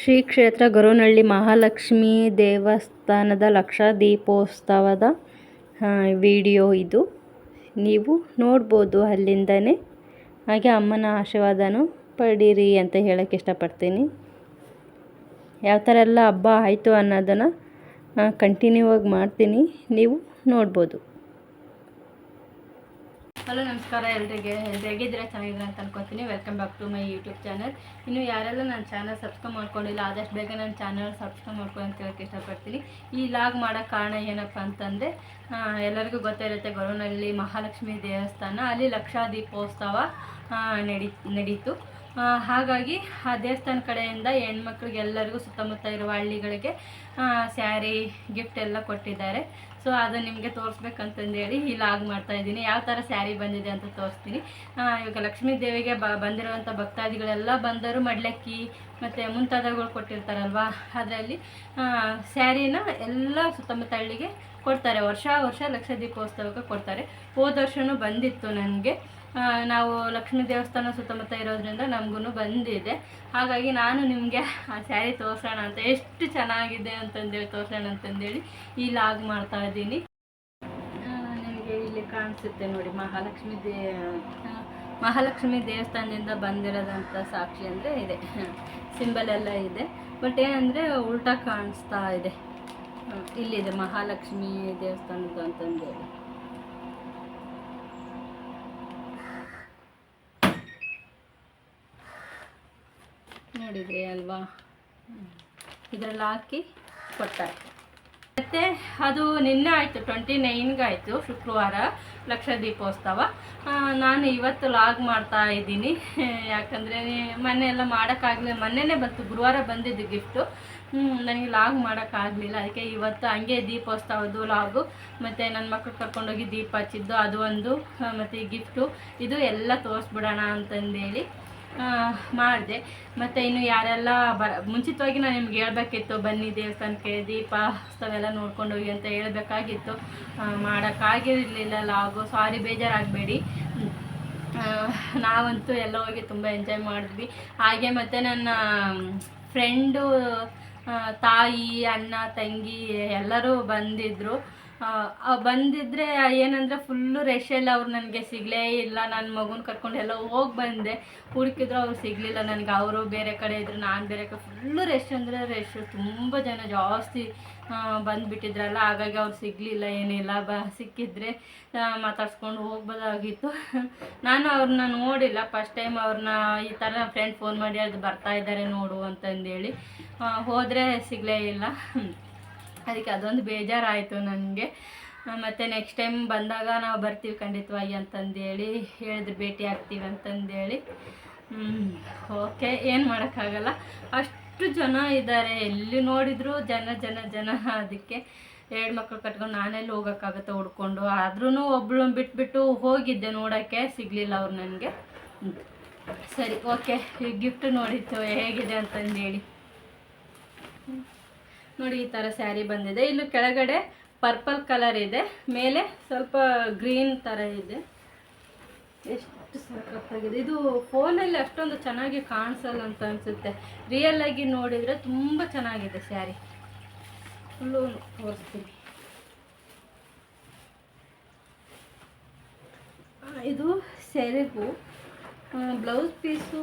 ಶ್ರೀ ಕ್ಷೇತ್ರ ಗೊರವನಹಳ್ಳಿ ಮಹಾಲಕ್ಷ್ಮೀ ದೇವಸ್ಥಾನದ ಲಕ್ಷ ದೀಪೋತ್ಸವದ ವಿಡಿಯೋ ಇದು. ನೀವು ನೋಡ್ಬೋದು ಅಲ್ಲಿಂದನೇ. ಹಾಗೆ ಅಮ್ಮನ ಆಶೀರ್ವಾದನೂ ಪಡೀರಿ ಅಂತ ಹೇಳೋಕ್ಕೆ ಇಷ್ಟಪಡ್ತೀನಿ. ಯಾವ ಥರ ಎಲ್ಲ ಹಬ್ಬ ಆಯಿತು ಅನ್ನೋದನ್ನು ಕಂಟಿನ್ಯೂ ಆಗಿ ಮಾಡ್ತೀನಿ. ನೀವು ನೋಡ್ಬೋದು. ಹಲೋ, ನಮಸ್ಕಾರ ಎಲ್ರಿಗೆ. ಹೇಗಿದ್ರೆ ಚೆನ್ನಾಗಿದ್ರೆ ಅಂತ ಅನ್ಕೋತೀನಿ. Welcome back to my YouTube channel ಇನ್ನು ಯಾರೆಲ್ಲ ನನ್ನ ಚಾನಲ್ ಸಬ್ಸ್ಕ್ರೈಬ್ ಮಾಡ್ಕೊಂಡಿಲ್ಲ, ಆದಷ್ಟು ಬೇಗ ನನ್ನ ಚಾನಲ್ ಸಬ್ಸ್ಕ್ರೈಬ್ ಮಾಡ್ಕೊಂಡು ಅಂತ ಹೇಳಕ್ಕೆ ಇಷ್ಟಪಡ್ತೀನಿ. ಈ ಲಾಗ್ ಮಾಡೋ ಕಾರಣ ಏನಪ್ಪ ಅಂತಂದರೆ ಎಲ್ಲರಿಗೂ ಗೊತ್ತಿರುತ್ತೆ ಗೊರವನಹಳ್ಳಿ ಮಹಾಲಕ್ಷ್ಮಿ ದೇವಸ್ಥಾನ. ಅಲ್ಲಿ ಲಕ್ಷಾದೀಪೋತ್ಸವ ನಡಿ, ನಡೀತು. ಹಾಗಾಗಿ ಆ ದೇವಸ್ಥಾನ ಕಡೆಯಿಂದ ಹೆಣ್ಮಕ್ಳಿಗೆಲ್ಲರಿಗೂ ಸುತ್ತಮುತ್ತ ಇರುವ ಹಳ್ಳಿಗಳಿಗೆ ಸ್ಯಾರಿ ಗಿಫ್ಟ್ ಎಲ್ಲ ಕೊಟ್ಟಿದ್ದಾರೆ. ಸೊ ಅದು ನಿಮಗೆ ತೋರಿಸ್ಬೇಕಂತಂದೇಳಿ ಇಲ್ಲಿ ಮಾಡ್ತಾ ಇದ್ದೀನಿ. ಯಾವ ಥರ ಸ್ಯಾರಿ ಬಂದಿದೆ ಅಂತ ತೋರಿಸ್ತೀನಿ. ಇವಾಗ ಲಕ್ಷ್ಮೀ ದೇವಿಗೆ ಬ ಬಂದಿರುವಂಥ ಭಕ್ತಾದಿಗಳೆಲ್ಲ ಬಂದರು. ಮಡ್ಲಕ್ಕಿ ಮತ್ತು ಮುಂತಾದವುಗಳು ಕೊಟ್ಟಿರ್ತಾರಲ್ವಾ? ಅದರಲ್ಲಿ ಸ್ಯಾರಿನ ಎಲ್ಲ ಸುತ್ತಮುತ್ತ ಹಳ್ಳಿಗೆ ಕೊಡ್ತಾರೆ. ವರ್ಷ ವರ್ಷ ಲಕ್ಷ ದೀಪೋತ್ಸವಕ್ಕೆ ಕೊಡ್ತಾರೆ. ಹೋದ ವರ್ಷವೂ ಬಂದಿತ್ತು ನನಗೆ. ನಾವು ಲಕ್ಷ್ಮೀ ದೇವಸ್ಥಾನ ಸುತ್ತಮುತ್ತ ಇರೋದ್ರಿಂದ ನಮಗೂ ಬಂದಿದೆ. ಹಾಗಾಗಿ ನಾನು ನಿಮಗೆ ಆ ಸ್ಯಾರಿ ತೋರ್ಸೋಣ ಅಂತ, ಎಷ್ಟು ಚೆನ್ನಾಗಿದೆ ಅಂತಂದೇಳಿ ತೋರ್ಸೋಣ ಅಂತಂದೇಳಿ ಈ ಲಾಗ್ ಮಾಡ್ತಾ ಇದ್ದೀನಿ. ನಿಮಗೆ ಇಲ್ಲಿ ಕಾಣಿಸುತ್ತೆ ನೋಡಿ, ಮಹಾಲಕ್ಷ್ಮಿ ದೇ ಮಹಾಲಕ್ಷ್ಮಿ ದೇವಸ್ಥಾನದಿಂದ ಬಂದಿರೋದಂಥ ಸಾಕ್ಷಿ ಅಂದರೆ ಇದೆ. ಸಿಂಬಲ್ ಎಲ್ಲ ಇದೆ. ಬಟ್ ಏನಂದರೆ ಉಲ್ಟಾ ಕಾಣಿಸ್ತಾ ಇದೆ. ಇಲ್ಲಿದೆ ಮಹಾಲಕ್ಷ್ಮಿ ದೇವಸ್ಥಾನದ್ದು ಅಂತಂದೇಳಿ. ನೋಡಿದ್ರಿ ಅಲ್ವಾ? ಇದರಲ್ಲಿ ಹಾಕಿ ಕೊಟ್ಟಾರೆ ಮತ್ತು ಅದು ನಿನ್ನೆ ಆಯಿತು ಟ್ವೆಂಟಿ ನೈನ್ಗೆ ಆಯಿತು ಶುಕ್ರವಾರ ಲಕ್ಷ ದೀಪೋತ್ಸವ ನಾನು ಇವತ್ತು ಲಾಗ್ ಮಾಡ್ತಾ ಇದ್ದೀನಿ. ಯಾಕಂದರೆ ಮೊನ್ನೆ ಎಲ್ಲ ಮಾಡೋಕ್ಕಾಗಲಿಲ್ಲ. ಮೊನ್ನೆನೇ ಬಂತು, ಗುರುವಾರ ಬಂದಿದ್ದು ಗಿಫ್ಟು ನನಗೆ ಲಾಗ್ ಮಾಡೋಕ್ಕಾಗಲಿಲ್ಲ. ಅದಕ್ಕೆ ಇವತ್ತು ಹಂಗೆ ದೀಪೋತ್ಸವದ್ದು ಲಾಗು. ಮತ್ತು ನನ್ನ ಮಕ್ಕಳು ಕರ್ಕೊಂಡೋಗಿ ದೀಪ ಹಚ್ಚಿದ್ದು ಅದು ಒಂದು. ಮತ್ತು ಈ ಗಿಫ್ಟು ಇದು ಎಲ್ಲ ತೋರಿಸ್ಬಿಡೋಣ ಅಂತಂದೇಳಿ. ಮಾಡಿದೆ. ಮತ್ತು ಇನ್ನು ಯಾರೆಲ್ಲ ಬ ಮುಂಚಿತವಾಗಿ ನಾನು ನಿಮ್ಗೆ ಹೇಳ್ಬೇಕಿತ್ತು, ಬನ್ನಿ ದೇವಸ್ಥಾನಕ್ಕೆ ದೀಪ ಉತ್ಸವೆಲ್ಲ ನೋಡ್ಕೊಂಡು ಹೋಗಿ ಅಂತ ಹೇಳ್ಬೇಕಾಗಿತ್ತು. ಮಾಡೋಕ್ಕಾಗಿರಲಿಲ್ಲ ಲಾಗು ಸಾರಿ ಬೇಜಾರಾಗಬೇಡಿ. ನಾವಂತೂ ಎಲ್ಲ ಹೋಗಿ ತುಂಬ ಎಂಜಾಯ್ ಮಾಡಿದ್ವಿ. ಹಾಗೆ ಮತ್ತು ನನ್ನ ಫ್ರೆಂಡು ತಾಯಿ, ಅಣ್ಣ, ತಂಗಿ ಎಲ್ಲರೂ ಬಂದಿದ್ದರು ಬಂದಿದ್ದರೆ ಏನಂದರೆ ಫುಲ್ಲು ರಶಲ್ಲಿ ಅವ್ರು ನನಗೆ ಸಿಗಲೇ ಇಲ್ಲ ನನ್ನ ಮಗುನ ಕರ್ಕೊಂಡು ಎಲ್ಲ ಹೋಗಿ ಬಂದೆ. ಹುಡುಕಿದ್ರು ಅವ್ರು ಸಿಗಲಿಲ್ಲ ನನಗೆ, ಅವರು ಬೇರೆ ಕಡೆ ಇದ್ರು, ನಾನು ಬೇರೆ ಕಡೆ. ಫುಲ್ಲು ರಶ್ ಅಂದರೆ ರಶ್ ತುಂಬ ಜನ ಜಾಸ್ತಿ ಬಂದುಬಿಟ್ಟಿದ್ರಲ್ಲ, ಹಾಗಾಗಿ ಅವ್ರು ಸಿಗಲಿಲ್ಲ, ಏನಿಲ್ಲ, ಬ, ಸಿಕ್ಕಿದ್ರೆ ಮಾತಾಡ್ಸ್ಕೊಂಡು ಹೋಗ್ಬೋದಾಗಿತ್ತು. ನಾನು ಅವ್ರನ್ನ ನೋಡಿಲ್ಲ ಫಸ್ಟ್ ಟೈಮ್ ಅವ್ರನ್ನ ಈ ಥರ ನನ್ನ ಫ್ರೆಂಡ್ ಫೋನ್ ಮಾಡಿ ಅದು ಬರ್ತಾ ಇದ್ದಾರೆ ನೋಡು ಅಂತಂದೇಳಿ. ಹೋದರೆ ಸಿಗಲೇ ಇಲ್ಲ. ಅದಕ್ಕೆ ಅದೊಂದು ಬೇಜಾರಾಯಿತು ನನಗೆ. ಮತ್ತು ನೆಕ್ಸ್ಟ್ ಟೈಮ್ ಬಂದಾಗ ನಾವು ಬರ್ತೀವಿ ಖಂಡಿತವಾಗಿ ಅಂತಂದೇಳಿ, ಹೇಳಿದ್ರು ಭೇಟಿ ಆಗ್ತೀವಿ ಅಂತಂದೇಳಿ. ಓಕೆ ಏನು ಮಾಡೋಕ್ಕಾಗಲ್ಲ. ಅಷ್ಟು ಜನ ಇದ್ದಾರೆ ಎಲ್ಲಿ ನೋಡಿದ್ರು ಜನ ಜನ ಜನ ಅದಕ್ಕೆ ಎರಡು ಮಕ್ಕಳು ಕಟ್ಕೊಂಡು ನಾನೆಲ್ಲಿ ಹೋಗೋಕ್ಕಾಗುತ್ತೆ ಹುಡ್ಕೊಂಡು. ಆದ್ರೂ ಒಬ್ಳು ಬಿಟ್ಬಿಟ್ಟು ಹೋಗಿದ್ದೆ ನೋಡೋಕ್ಕೆ, ಸಿಗಲಿಲ್ಲ ಅವ್ರು ನನಗೆ. ಸರಿ ಓಕೆ ಈ ಗಿಫ್ಟ್ ನೋಡಿತ್ತು, ಹೇಗಿದೆ ಅಂತಂದೇಳಿ. ನೋಡಿ ಈ ಥರ ಸ್ಯಾರಿ ಬಂದಿದೆ. ಇಲ್ಲಿ ಕೆಳಗಡೆ ಪರ್ಪಲ್ ಕಲರ್ ಇದೆ. ಮೇಲೆ ಸ್ವಲ್ಪ ಗ್ರೀನ್ ಥರ ಇದೆ. ಎಷ್ಟು ಸಾಕಾಗಿದೆ ಇದು ಫೋನಲ್ಲಿ ಅಷ್ಟೊಂದು ಚೆನ್ನಾಗಿ ಕಾಣಿಸಲ್ಲ ಅಂತ ಅನಿಸುತ್ತೆ. ರಿಯಲ್ ಆಗಿ ನೋಡಿದರೆ ತುಂಬ ಚೆನ್ನಾಗಿದೆ ಸ್ಯಾರಿ. ಫುಲ್ಲು ತೋರಿಸ್ತೀನಿ. ಇದು ಸೆರಗು ಬ್ಲೌಸ್ ಪೀಸು.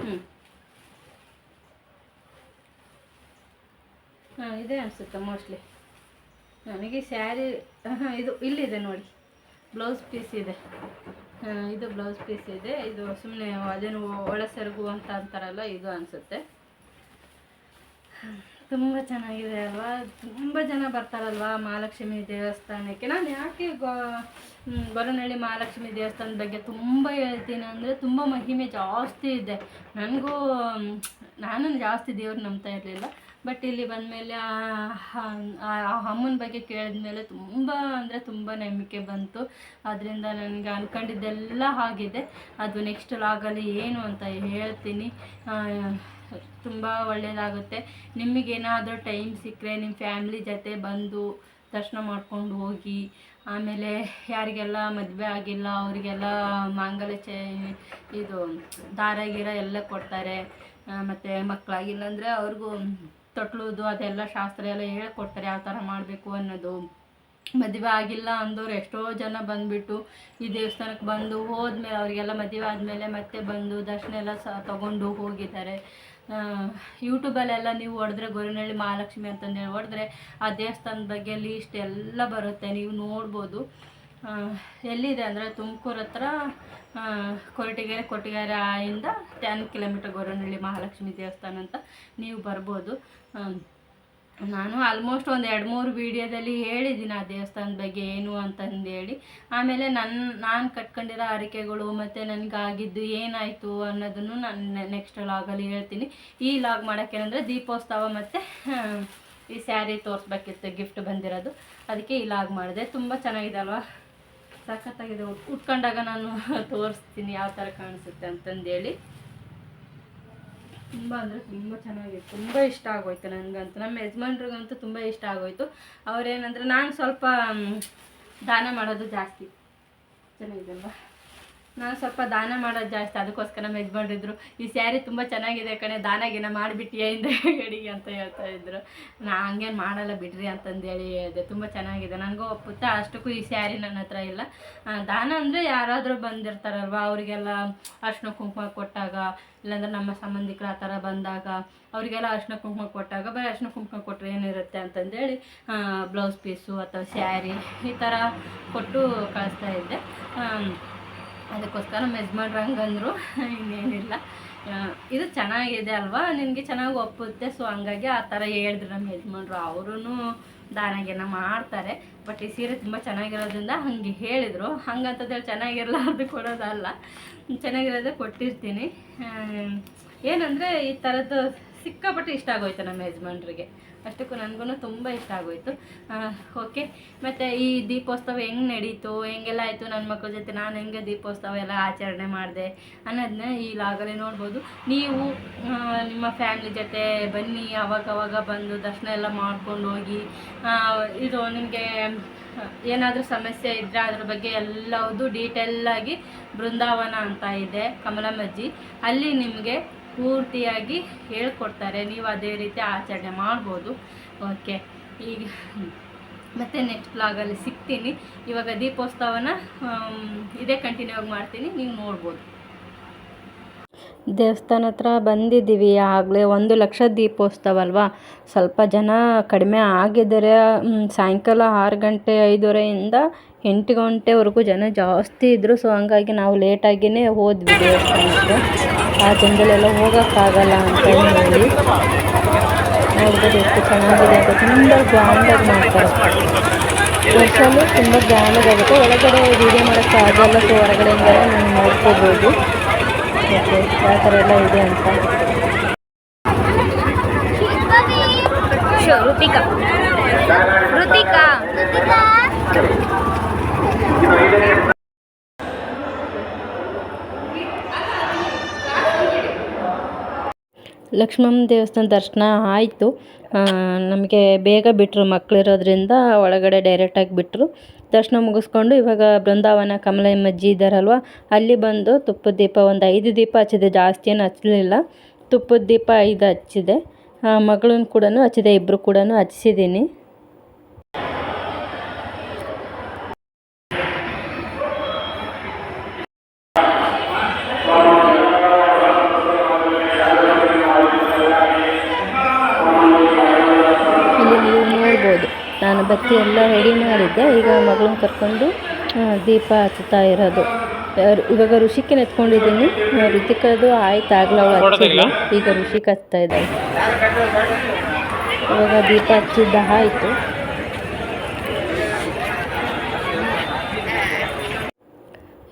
ಹ್ಞೂ ಹಾಂ, ಇದೆ ಅನಿಸುತ್ತೆ ಮೋಸ್ಟ್ಲಿ ನನಗೆ ಸ್ಯಾರಿ ಇದು ಇಲ್ಲಿದೆ ನೋಡಿ. ಬ್ಲೌಸ್ ಪೀಸ್ ಇದೆ. ಇದು ಬ್ಲೌಸ್ ಪೀಸ್ ಇದೆ. ಇದು ಸುಮ್ಮನೆ ಅದೇನು ಒಳ ಸೆರಗು ಅಂತ ಅಂತಾರಲ್ಲ, ಇದು ಅನಿಸುತ್ತೆ. ತುಂಬ ಚೆನ್ನಾಗಿದೆ ಅಲ್ವಾ? ತುಂಬ ಜನ ಬರ್ತಾರಲ್ವಾ ಮಹಾಲಕ್ಷ್ಮಿ ದೇವಸ್ಥಾನಕ್ಕೆ? ನಾನು ಯಾಕೆ ಗೋ ಮಹಾಲಕ್ಷ್ಮಿ ದೇವಸ್ಥಾನದ ಬಗ್ಗೆ ತುಂಬ ಹೇಳ್ತೀನಿ ಅಂದರೆ ತುಂಬ ಮಹಿಮೆ ಜಾಸ್ತಿ ಇದೆ. ನನಗೂ ನಾನು ಜಾಸ್ತಿ ದೇವ್ರು ನಂಬ್ತಾ ಇರಲಿಲ್ಲ. ಬಟ್ ಇಲ್ಲಿ ಬಂದಮೇಲೆ ಆ ಅಮ್ಮನ ಬಗ್ಗೆ ಕೇಳಿದ್ಮೇಲೆ ತುಂಬ ಅಂದರೆ ತುಂಬ ನಂಬಿಕೆ ಬಂತು. ಅದರಿಂದ ನನಗೆ ಅಂದ್ಕೊಂಡಿದ್ದೆಲ್ಲ ಆಗಿದೆ. ಅದು ನೆಕ್ಸ್ಟ್ ಲಾಗಲ್ಲಿ ಏನು ಅಂತ ಹೇಳ್ತೀನಿ. ತುಂಬ ಒಳ್ಳೆಯದಾಗುತ್ತೆ ನಿಮಗೇನಾದರೂ ಟೈಮ್ ಸಿಕ್ಕರೆ ನಿಮ್ಮ ಫ್ಯಾಮ್ಲಿ ಜೊತೆ ಬಂದು ದರ್ಶನ ಮಾಡ್ಕೊಂಡು ಹೋಗಿ, ಆಮೇಲೆ ಯಾರಿಗೆಲ್ಲ ಮದುವೆ ಆಗಿಲ್ಲ, ಅವರಿಗೆಲ್ಲ ಮಾಂಗಲ್ಯ ಚೇ ಇದು ದಾರ, ಗೀರ ಎಲ್ಲ ಕೊಡ್ತಾರೆ. ಮತ್ತು ಮಕ್ಕಳಾಗಿಲ್ಲ ಅಂದರೆ ಅವ್ರಿಗೂ ತೊಟ್ಲುದು, ಅದೆಲ್ಲ ಶಾಸ್ತ್ರ ಎಲ್ಲ ಹೇಳ್ಕೊಡ್ತಾರೆ, ಯಾವ ಥರ ಮಾಡಬೇಕು ಅನ್ನೋದು. ಮದುವೆ ಆಗಿಲ್ಲ ಅಂದವ್ರು ಎಷ್ಟೋ ಜನ ಬಂದುಬಿಟ್ಟು ಈ ದೇವಸ್ಥಾನಕ್ಕೆ ಬಂದು ಹೋದ್ಮೇಲೆ ಅವರಿಗೆಲ್ಲ ಮದುವೆ ಆದಮೇಲೆ ಮತ್ತೆ ಬಂದು ದರ್ಶನ ಎಲ್ಲ ಸಹ ತಗೊಂಡು ಹೋಗಿದ್ದಾರೆ. ಯೂಟ್ಯೂಬಲ್ಲೆಲ್ಲ ನೀವು ಹೊಡೆದ್ರೆ ಗೊರವನಹಳ್ಳಿ ಮಹಾಲಕ್ಷ್ಮಿ ಅಂತಂದೇಳಿ ಹೊಡೆದ್ರೆ ಆ ದೇವಸ್ಥಾನದ ಬಗ್ಗೆ ಲೀಸ್ಟ್ ಎಲ್ಲ ಬರುತ್ತೆ, ನೀವು ನೋಡ್ಬೋದು. ಎಲ್ಲಿದೆ ಅಂದರೆ ತುಮಕೂರು ಹತ್ರ ಕೊರಟಿಗೆರೆ ಕೊರಟಗೆರೆ ಕೊರಟಗೆರೆ ಇಂದ ಟೆನ್ ಕಿಲೋಮೀಟರ್ ಗೊರವನಹಳ್ಳಿ ಮಹಾಲಕ್ಷ್ಮಿ ದೇವಸ್ಥಾನ ಅಂತ ನೀವು ಬರ್ಬೋದು. ನಾನು ಆಲ್ಮೋಸ್ಟ್ ಒಂದು ಎರಡು ಮೂರು ವೀಡಿಯೋದಲ್ಲಿ ಹೇಳಿದ್ದೀನಿ ಆ ದೇವಸ್ಥಾನದ ಬಗ್ಗೆ ಏನು ಅಂತಂದು ಹೇಳಿ ಆಮೇಲೆ ನನ್ನ ನಾನು ಕಟ್ಕೊಂಡಿರೋ ಹರಕೆಗಳು ಮತ್ತು ನನಗಾಗಿದ್ದು ಏನಾಯಿತು ಅನ್ನೋದನ್ನು ನಾನು ನೆಕ್ಸ್ಟ್ ಲಾಗಲ್ಲಿ ಹೇಳ್ತೀನಿ. ಈ ಲಾಗ್ ಮಾಡೋಕ್ಕೇನಂದರೆ ದೀಪೋತ್ಸವ ಮತ್ತು ಈ ಸ್ಯಾರಿ ತೋರಿಸ್ಬೇಕಿತ್ತು ಗಿಫ್ಟ್ ಬಂದಿರೋದು. ಅದಕ್ಕೆ ಈ ಲಾಗ್ ಮಾಡಿದೆ. ತುಂಬ ಚೆನ್ನಾಗಿದೆ ಅಲ್ವಾ? ಸಖತ್ತಾಗಿದೆ. ಉಟ್- ಉಟ್ಕೊಂಡಾಗ ನಾನು ತೋರಿಸ್ತೀನಿ ಯಾವ ಥರ ಕಾಣಿಸುತ್ತೆ ಅಂತಂದೇಳಿ. ತುಂಬ ಅಂದರೆ ತುಂಬ ಚೆನ್ನಾಗಿತ್ತು ತುಂಬ ಇಷ್ಟ ಆಗೋಯ್ತು ನನಗಂತೂ. ನಮ್ಮ ಯಜಮಾನ್ರಿಗಂತೂ ತುಂಬ ಇಷ್ಟ ಆಗೋಯ್ತು. ಅವ್ರೇನಂದ್ರೆ, ನಾನು ಸ್ವಲ್ಪ ದಾನ ಮಾಡೋದು ಜಾಸ್ತಿ. ಚೆನ್ನಾಗಿದೆ ಅಲ್ವಾ? ನಾನು ಸ್ವಲ್ಪ ದಾನ ಮಾಡೋದು ಜಾಸ್ತಿ, ಅದಕ್ಕೋಸ್ಕರ ನಮ್ಮ ಯಜಮಾನ್ರಿದ್ರು ಈ ಸ್ಯಾರಿ ತುಂಬ ಚೆನ್ನಾಗಿದೆ ಕಣೆ ದಾನ ಗೀನ ಮಾಡಿಬಿಟ್ಟಿಯ ಹಿಂದೆ ಗಡಿಗೆ ಅಂತ ಹೇಳ್ತಾ ಇದ್ರು. ನಾ ಹಂಗೇನು ಮಾಡಲ್ಲ ಬಿಡ್ರಿ ಅಂತಂದೇಳಿ ಹೇಳಿದೆ, ತುಂಬ ಚೆನ್ನಾಗಿದೆ. ನನಗೂ ಒಪ್ಪುತ್ತ, ಅಷ್ಟಕ್ಕೂ ಈ ಸ್ಯಾರಿ ನನ್ನ ಹತ್ರ ಇಲ್ಲ. ದಾನ ಅಂದರೆ ಯಾರಾದರೂ ಬಂದಿರ್ತಾರಲ್ವ, ಅವರಿಗೆಲ್ಲ ಅರ್ಶಿನ ಕುಂಕುಮ ಕೊಟ್ಟಾಗ, ಇಲ್ಲಾಂದ್ರೆ ನಮ್ಮ ಸಂಬಂಧಿಕರ ಆ ಥರ ಬಂದಾಗ, ಅವರಿಗೆಲ್ಲ ಅರ್ಶಿನ ಕುಂಕುಮ ಕೊಟ್ಟಾಗ ಬರೀ ಅರ್ಶಿನ ಕುಂಕುಮ ಕೊಟ್ಟರೆ ಏನಿರುತ್ತೆ ಅಂತಂದೇಳಿ ಬ್ಲೌಸ್ ಪೀಸು ಅಥವಾ ಸ್ಯಾರಿ ಈ ಥರ ಕೊಟ್ಟು ಕಳಿಸ್ತಾ ಇದ್ದೆ. ಅದಕ್ಕೋಸ್ಕರ ಮೆಜ್ ಹಂಗಂದ್ರು ಇನ್ನೇನಿಲ್ಲ. ಇದು ಚೆನ್ನಾಗಿದೆ ಅಲ್ವಾ? ನಿನಗೆ ಚೆನ್ನಾಗಿ ಒಪ್ಪುತ್ತೆ ಸೊ ಹಂಗಾಗಿ ಆ ಥರ ಹೇಳಿದ್ರು ನಮ್ಮ ಯಜಮಾನ್ರು. ಅವರೂ ದಾನಗೇನ ಮಾಡ್ತಾರೆ ಬಟ್ ಈ ಸೀರೆ ತುಂಬ ಚೆನ್ನಾಗಿರೋದ್ರಿಂದ ಹಾಗೆ ಹೇಳಿದರು. ಚೆನ್ನಾಗಿರಲ್ಲ ಅದು ಕೊಡೋದಲ್ಲ. ಚೆನ್ನಾಗಿರೋದೇ ಕೊಟ್ಟಿರ್ತೀನಿ. ಏನಂದರೆ ಈ ಥರದ್ದು ಸಿಕ್ಕಾಪಟ್ಟೆ ಇಷ್ಟ ಆಗೋಯ್ತು ನಮ್ಮ ಯಜಮಾನ್ರಿಗೆ. ಅಷ್ಟಕ್ಕೂ ನನಗೂ ತುಂಬ ಇಷ್ಟ ಆಗೋಯ್ತು. ಓಕೆ. ಮತ್ತು ಈ ದೀಪೋತ್ಸವ ಹೆಂಗೆ ನಡೀತು? ಹೆಂಗೆಲ್ಲ ಆಯಿತು ನನ್ನ ಮಕ್ಕಳ ಜೊತೆ? ನಾನು ಹೆಂಗೆ ದೀಪೋತ್ಸವ ಎಲ್ಲ ಆಚರಣೆ ಮಾಡಿದೆ ಅನ್ನೋದನ್ನ ಈ ಲಾಗಲ್ಲಿ ನೋಡ್ಬೋದು. ನೀವು ನಿಮ್ಮ ಫ್ಯಾಮ್ಲಿ ಜೊತೆ ಬನ್ನಿ. ಅವಾಗವಾಗ ಬಂದು ದರ್ಶನ ಎಲ್ಲ ಮಾಡ್ಕೊಂಡು ಹೋಗಿ ಇದು ನಿಮಗೆ ಏನಾದರೂ ಸಮಸ್ಯೆ ಇದ್ದರೆ ಅದ್ರ ಬಗ್ಗೆ ಎಲ್ಲವುದು ಡೀಟೇಲಾಗಿ ಬೃಂದಾವನ ಅಂತ ಇದೆ, ಕಮಲಮ್ಮಜ್ಜಿ. ಅಲ್ಲಿ ನಿಮಗೆ ಪೂರ್ತಿಯಾಗಿ ಹೇಳ್ಕೊಡ್ತಾರೆ. ನೀವು ಅದೇ ರೀತಿ ಆಚರಣೆ ಮಾಡ್ಬೋದು. ಓಕೆ ಈಗ ಮತ್ತೆ ನೆಕ್ಸ್ಟ್ ಬ್ಲಾಗಲ್ಲಿ ಸಿಗ್ತೀನಿ. ಇವಾಗ ದೀಪೋತ್ಸವನ ಇದೇ ಕಂಟಿನ್ಯೂ ಆಗಿ ಮಾಡ್ತೀನಿ. ನೀವು ನೋಡ್ಬೋದು. ದೇವಸ್ಥಾನ ಹತ್ರ ಬಂದಿದ್ದೀವಿ. ಆಗಲೇ ಒಂದು ಲಕ್ಷ ದೀಪೋತ್ಸವ ಅಲ್ವಾ? ಸ್ವಲ್ಪ ಜನ ಕಡಿಮೆ ಆಗಿದ್ದಾರೆ. ಸಾಯಂಕಾಲ ಆರು ಗಂಟೆ ಐದುವರೆಯಿಂದ ಎಂಟು ಗಂಟೆವರೆಗೂ ಜನ ಜಾಸ್ತಿ ಇದ್ದರು ಸೊ ಹಂಗಾಗಿ ನಾವು ಲೇಟಾಗಿಯೇ ಹೋದ್ವಿ ದೇವಸ್ಥಾನಕ್ಕೆ. ಆ ಜನಗಳೆಲ್ಲ ಹೋಗೋಕ್ಕಾಗಲ್ಲ ಅಂತ ಹೇಳಿ ನೋಡ್ಬೋದು ಎಷ್ಟು ಚೆನ್ನಾಗಿದೆ ಅಂತ ತುಂಬ ಗ್ರ್ಯಾಂಡಾಗಿ ಮಾಡ್ತಾರೆ. ವರ್ಷಲ್ಲೂ ತುಂಬ ಗ್ರ್ಯಾಂಡಾಗಿ ಆಗುತ್ತೆ. ಒಳಗಡೆ ವೀಡಿಯೋ ಮಾಡೋಕ್ಕೆ ಆಗಲ್ಲ ಸೊ ಹೊರಗಡೆಯಿಂದಲೇ ನೀವು ನೋಡ್ಕೋಬೋದು. ಓಕೆ ಯಾವ ಥರ ಎಲ್ಲ ಇದೆ ಅಂತ. ಲಕ್ಷ್ಮಮ್ಮ ದೇವಸ್ಥಾನ ದರ್ಶನ ಆಯಿತು. ನಮಗೆ ಬೇಗ ಬಿಟ್ಟರು ಮಕ್ಕಳಿರೋದ್ರಿಂದ ಒಳಗಡೆ ಡೈರೆಕ್ಟಾಗಿ ಬಿಟ್ಟರು ದರ್ಶನ ಮುಗಿಸ್ಕೊಂಡು ಇವಾಗ ಬೃಂದಾವನ ಕಮಲಮ್ಮಜ್ಜಿ ಇದ್ದಾರಲ್ವ ಅಲ್ಲಿ ಬಂದು ತುಪ್ಪದ ದೀಪ ಒಂದು ಐದು ದೀಪ ಹಚ್ಚಿದೆ. ಜಾಸ್ತಿ ಏನು ಹಚ್ಚಲಿಲ್ಲ ತುಪ್ಪದ ದೀಪ ಐದು ಹಚ್ಚಿದೆ. ಮಗಳನ್ನ ಕೂಡ ಹಚ್ಚಿದೆ. ಇಬ್ಬರು ಕೂಡ ಹಚ್ಚಿದ್ದೀನಿ ಮಾಡಿದ್ದೆ. ಈಗ ಮಗಳನ್ನ ಕರ್ಕೊಂಡು ದೀಪ ಹಚ್ತಾ ಇರೋದು. ಇವಾಗ ಋಷಿಕೆ ಎತ್ಕೊಂಡಿದ್ದೀನಿ. ಋತಿಕದು ಆಯ್ತು ಆಗಲ ಅವಳು ಹಚ್ಚಿದ್ಲು. ಈಗ ಋಷಿಕ್ ಹಚ್ತಾ ಇದ್ದಾಳೆ. ಇವಾಗ ದೀಪ ಹಚ್ಚಿದ್ದ ಆಯಿತು.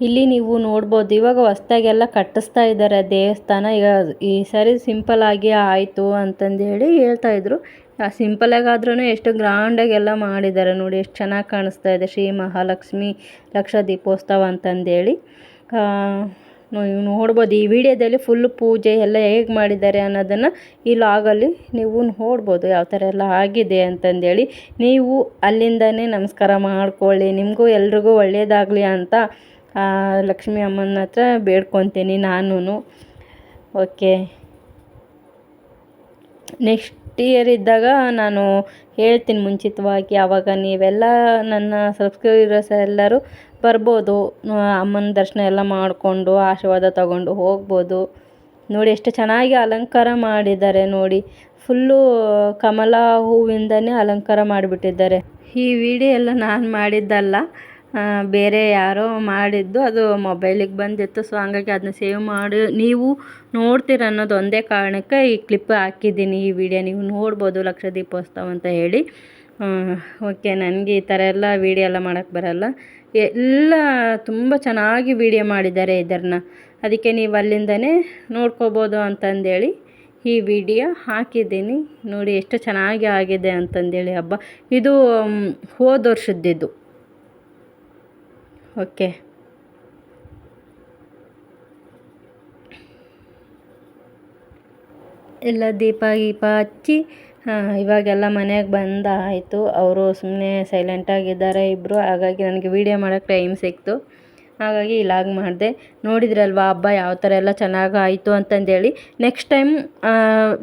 ಇಲ್ಲಿ ನೀವು ನೋಡ್ಬೋದು ಇವಾಗ ಹೊಸ್ದಾಗೆಲ್ಲ ಕಟ್ಟಿಸ್ತಾ ಇದ್ದಾರೆ ದೇವಸ್ಥಾನ. ಈಗ ಈ ಸರಿ ಸಿಂಪಲ್ ಆಗಿ ಆಯಿತು ಅಂತಂದು ಹೇಳಿ ಹೇಳ್ತಾ ಇದ್ರು. ಸಿಂಪಲಾಗಿ ಆದ್ರೂ ಎಷ್ಟು ಗ್ರ್ಯಾಂಡಾಗಿ ಎಲ್ಲ ಮಾಡಿದ್ದಾರೆ ನೋಡಿ, ಎಷ್ಟು ಚೆನ್ನಾಗಿ ಕಾಣಿಸ್ತಾ ಇದೆ. ಶ್ರೀ ಮಹಾಲಕ್ಷ್ಮಿ ಲಕ್ಷ ದೀಪೋತ್ಸವ ಅಂತಂದೇಳಿ. ನೀವು ನೋಡ್ಬೋದು, ಈ ವಿಡಿಯೋದಲ್ಲಿ ಫುಲ್ ಪೂಜೆ ಎಲ್ಲ ಹೇಗೆ ಮಾಡಿದ್ದಾರೆ ಅನ್ನೋದನ್ನು ಈ ಲಾಗಲ್ಲಿ ನೀವು ನೋಡ್ಬೋದು, ಯಾವ ಥರ ಎಲ್ಲ ಆಗಿದೆ ಅಂತಂದೇಳಿ. ನೀವು ಅಲ್ಲಿಂದನೇ ನಮಸ್ಕಾರ ಮಾಡ್ಕೊಳ್ಳಿ, ನಿಮಗೂ ಎಲ್ರಿಗೂ ಒಳ್ಳೆಯದಾಗಲಿ ಅಂತ ಲಕ್ಷ್ಮೀ ಅಮ್ಮನ ಹತ್ರ ಬೇಡ್ಕೊತೀನಿ ನಾನು ಓಕೆ. ನೆಕ್ಸ್ಟ್. ಇಯರ್ ಇದ್ದಾಗ ನಾನು ಹೇಳ್ತೀನಿ ಮುಂಚಿತವಾಗಿ ಆವಾಗ ನೀವೆಲ್ಲ ನನ್ನ ಸಬ್ಸ್ಕ್ರೈಬರ್ಸ್ ಎಲ್ಲರೂ ಬರ್ಬೋದು. ಅಮ್ಮನ ದರ್ಶನ ಎಲ್ಲ ಮಾಡಿಕೊಂಡು, ಆಶೀರ್ವಾದ ತಗೊಂಡು ಹೋಗ್ಬೋದು. ನೋಡಿ ಎಷ್ಟು ಚೆನ್ನಾಗಿ ಅಲಂಕಾರ ಮಾಡಿದ್ದಾರೆ ನೋಡಿ. ಫುಲ್ಲು ಕಮಲ ಹೂವಿಂದನೇ ಅಲಂಕಾರ ಮಾಡಿಬಿಟ್ಟಿದ್ದಾರೆ. ಈ ವಿಡಿಯೋ ಎಲ್ಲ ನಾನು ಮಾಡಿದ್ದಲ್ಲ. ಬೇರೆ ಯಾರೋ ಮಾಡಿದ್ದು ಅದು ಮೊಬೈಲಿಗೆ ಬಂದಿತ್ತು. ಸೊ ಹಂಗಾಗಿ ಅದನ್ನ ಸೇವ್ ಮಾಡಿ. ನೀವು ನೋಡ್ತೀರ ಅನ್ನೋದು ಒಂದೇ ಕಾರಣಕ್ಕೆ ಈ ಕ್ಲಿಪ್ ಹಾಕಿದ್ದೀನಿ, ಈ ವಿಡಿಯೋ ನೀವು ನೋಡ್ಬೋದು ಲಕ್ಷ ದೀಪೋತ್ಸವ ಅಂತ ಹೇಳಿ. ಓಕೆ ನನಗೆ ಈ ಥರ ಎಲ್ಲ ವಿಡಿಯೋ ಎಲ್ಲ ಮಾಡೋಕ್ಕೆ ಬರಲ್ಲ. ಎಲ್ಲ ತುಂಬ ಚೆನ್ನಾಗಿ ವಿಡಿಯೋ ಮಾಡಿದ್ದಾರೆ ಇದನ್ನ ಅದಕ್ಕೆ ನೀವು ಅಲ್ಲಿಂದನೇ ನೋಡ್ಕೋಬೋದು ಅಂತಂದೇಳಿ ಈ ವಿಡಿಯೋ ಹಾಕಿದ್ದೀನಿ. ನೋಡಿ, ಎಷ್ಟು ಚೆನ್ನಾಗಿ ಆಗಿದೆ ಅಂತಂದೇಳಿ ಹಬ್ಬ. ಇದು ಹೋದ ವರ್ಷದ್ದಿದ್ದು. ಓಕೆ. ಎಲ್ಲ ದೀಪ ಗೀಪ ಹಚ್ಚಿ, ಹಾಂ, ಇವಾಗೆಲ್ಲ ಮನೆಗೆ ಬಂದ ಆಯಿತು. ಅವರು ಸುಮ್ಮನೆ ಸೈಲೆಂಟಾಗಿದ್ದಾರೆ ಇಬ್ಬರು ಹಾಗಾಗಿ ನನಗೆ ವೀಡಿಯೋ ಮಾಡೋಕ್ಕೆ ಟೈಮ್ ಸಿಕ್ತು. ಹಾಗಾಗಿ ಲಾಗ್ ಮಾಡಿದೆ. ನೋಡಿದ್ರಲ್ವಾ, ಹಬ್ಬ ಯಾವ ಥರ ಎಲ್ಲ ಚೆನ್ನಾಗಿ ಆಯಿತು ಅಂತಂದೇಳಿ. ನೆಕ್ಸ್ಟ್ ಟೈಮ್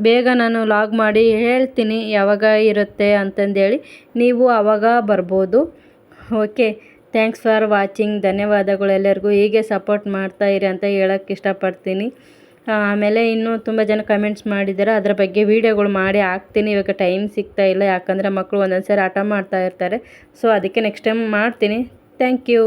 ಬೇಗ ನಾನು ಲಾಗ್ ಮಾಡಿ ಹೇಳ್ತೀನಿ ಯಾವಾಗ ಇರುತ್ತೆ ಅಂತಂದೇಳಿ. ನೀವು ಆವಾಗ ಬರ್ಬೋದು. ಓಕೆ. ಥ್ಯಾಂಕ್ಸ್ ಫಾರ್ ವಾಚಿಂಗ್ ಧನ್ಯವಾದಗಳು ಎಲ್ಲರಿಗೂ. ಹೀಗೆ ಸಪೋರ್ಟ್ ಮಾಡ್ತಾ ಇರಿ ಅಂತ ಹೇಳೋಕ್ಕೆ ಇಷ್ಟಪಡ್ತೀನಿ. ಆಮೇಲೆ ಇನ್ನೂ ತುಂಬ ಜನ ಕಮೆಂಟ್ಸ್ ಮಾಡಿದ್ದಾರೆ. ಅದರ ಬಗ್ಗೆ ವೀಡಿಯೋಗಳು ಮಾಡಿ ಹಾಕ್ತೀನಿ. ಇವಾಗ ಟೈಮ್ ಸಿಗ್ತಾ ಇಲ್ಲ. ಯಾಕಂದರೆ ಮಕ್ಕಳು ಒಂದೊಂದು ಸಾರಿ ಆಟ ಮಾಡ್ತಾ ಇರ್ತಾರೆ. ಸೊ ಅದಕ್ಕೆ ನೆಕ್ಸ್ಟ್ ಟೈಮ್ ಮಾಡ್ತೀನಿ. Thank you